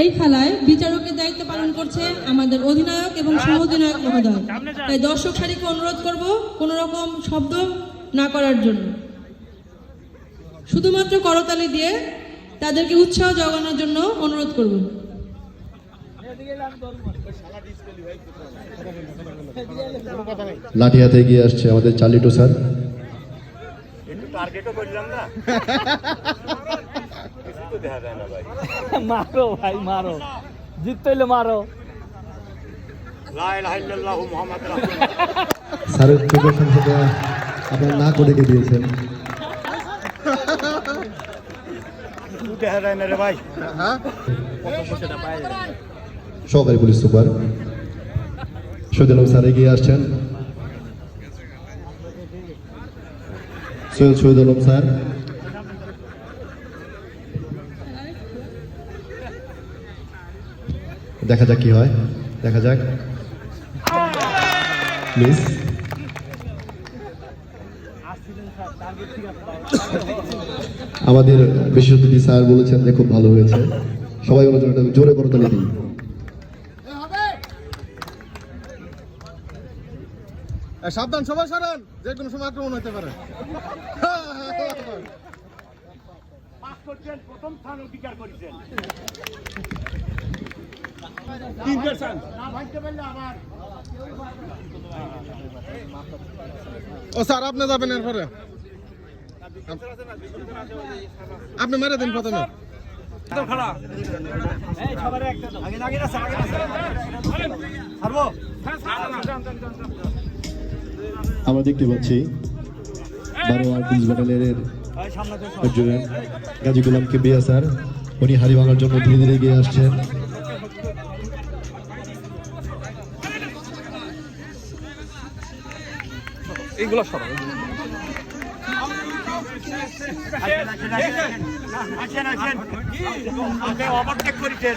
এই খেলায় বিচারকের দায়িত্ব পালন করছে আমাদের অধিনায়ক এবং সহ অধিনায়ক মহোদয়। তাই দর্শক সারিকে অনুরোধ করব কোনো রকম শব্দ না করার জন্য। শুধুমাত্র করতালি দিয়ে তাদেরকে উৎসাহ জগানোর জন্য অনুরোধ করব। লাঠি হাতে এগিয়ে আসছে আমাদের চালিটো স্যার টার্গেটও করলাম না। কিছু তো দেখা যায় না ভাই। মারো ভাই মারো। জিততে হইলে মারো। লা ইলাহা ইল্লাল্লাহু মুহাম্মাদুর রাসূলুল্লাহ। স্যারের চোখের সংখ্যাটা আপনারা না করে রেখে দিয়েছেন? দেখা যায় না রে ভাই। সহকারী পুলিশ সুপার। আলম স্যার এগিয়ে আসছেন। সৈয়দ শহীদ আলম স্যার দেখা যাক কি হয়। দেখা যাক। মিস আমাদের বিশেষজ্ঞ স্যার বলেছেন যে খুব ভালো হয়েছে। সবাই বলেছেন এটা জোরে করতালি দিই সাবধান সবাই সারান। যে কোনো সময় আক্রমণ হতে পারে। প্রথম স্থান অধিকার করেছেন। না ভাঙতে পারলে আবার। ও স্যার আপনি যাবেন এরপরে? আপনি মেরে দিন প্রথমে। আমরা দেখতে পাচ্ছি বারোয়ার পুলিশ ব্যাটালিয়নের গাজী গোলাম কেবিয়া স্যার। উনি হাড়ি ভাঙার জন্য ধীরে ধীরে এগিয়ে আসছেন। আপনি ওভারটেক গেছেন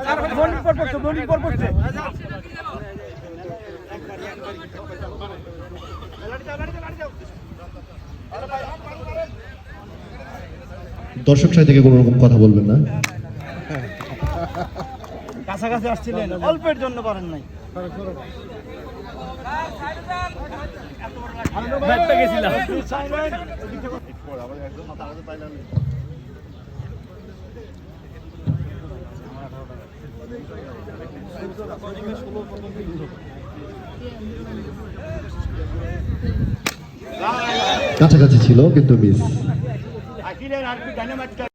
দর্শক সাথে থেকে কোনো রকম কথা বলবেন না। কাছাকাছি আসছিলেন অল্পের জন্য পারেন নাই। ব্যাটটা গেছিলাম। কাছাকাছি ছিল কিন্তু মিস